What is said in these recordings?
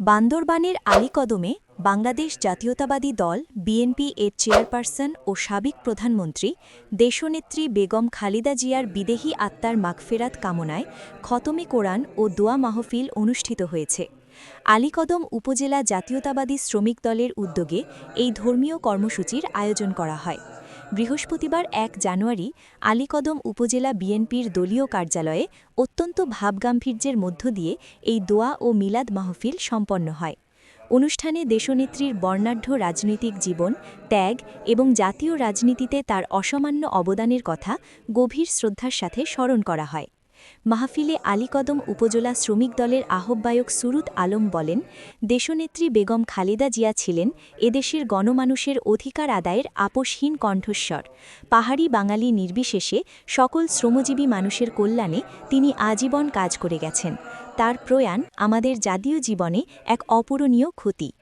বান্দরবানের আলীকদমে বাংলাদেশ জাতীয়তাবাদী দল, বিএনপি এর চেয়ারপারসন ও সাবেক প্রধানমন্ত্রী দেশনেত্রী বেগম খালিদা জিয়ার বিদেহী আত্মার মাগফেরাত কামনায় খতমে কোরআন ও দোয়া মাহফিল অনুষ্ঠিত হয়েছে। আলীকদম উপজেলা জাতীয়তাবাদী শ্রমিক দলের উদ্যোগে এই ধর্মীয় কর্মসূচির আয়োজন করা হয়। বৃহস্পতিবার এক জানুয়ারি আলীকদম উপজেলা বিএনপির দলীয় কার্যালয়ে অত্যন্ত ভাবগাম্ভীর্যের মধ্য দিয়ে এই দোয়া ও মিলাদ মাহফিল সম্পন্ন হয়। অনুষ্ঠানে দেশনেত্রীর বর্ণাঢ্য রাজনৈতিক জীবন, ত্যাগ এবং জাতীয় রাজনীতিতে তার অসামান্য অবদানের কথা গভীর শ্রদ্ধার সাথে স্মরণ করা হয়। মাহফিলে আলীকদম উপজেলা শ্রমিক দলের আহ্বায়ক সুরুত আলম বলেন, দেশনেত্রী বেগম খালেদা জিয়া ছিলেন এদেশের গণমানুষের অধিকার আদায়ের আপোষহীন কণ্ঠস্বর। পাহাড়ি বাঙালি নির্বিশেষে সকল শ্রমজীবী মানুষের কল্যাণে তিনি আজীবন কাজ করে গেছেন। তার প্রয়াণ আমাদের জাতীয় জীবনে এক অপূরণীয় ক্ষতি।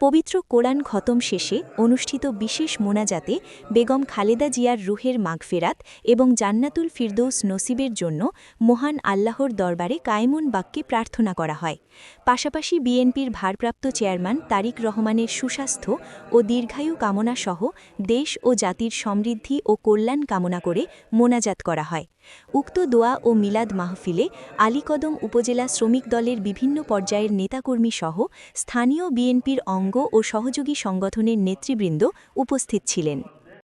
পবিত্র কোরআন খতম শেষে অনুষ্ঠিত বিশেষ মোনাজাতে বেগম খালেদা জিয়ার রুহের মাগফেরাত এবং জান্নাতুল ফিরদৌস নসিবের জন্য মহান আল্লাহর দরবারে কায়মুন বাক্যে প্রার্থনা করা হয়। পাশাপাশি বিএনপির ভারপ্রাপ্ত চেয়ারম্যান তারিক রহমানের সুস্বাস্থ্য ও দীর্ঘায়ু কামনা সহ দেশ ও জাতির সমৃদ্ধি ও কল্যাণ কামনা করে মোনাজাত করা হয়। উক্ত দোয়া ও মিলাদ মাহফিলে আলীকদম উপজেলা শ্রমিক দলের বিভিন্ন পর্যায়ের নেতাকর্মী সহ স্থানীয় বিএনপির অঙ্গ ও সহযোগী সংগঠনের নেতৃবৃন্দ উপস্থিত ছিলেন।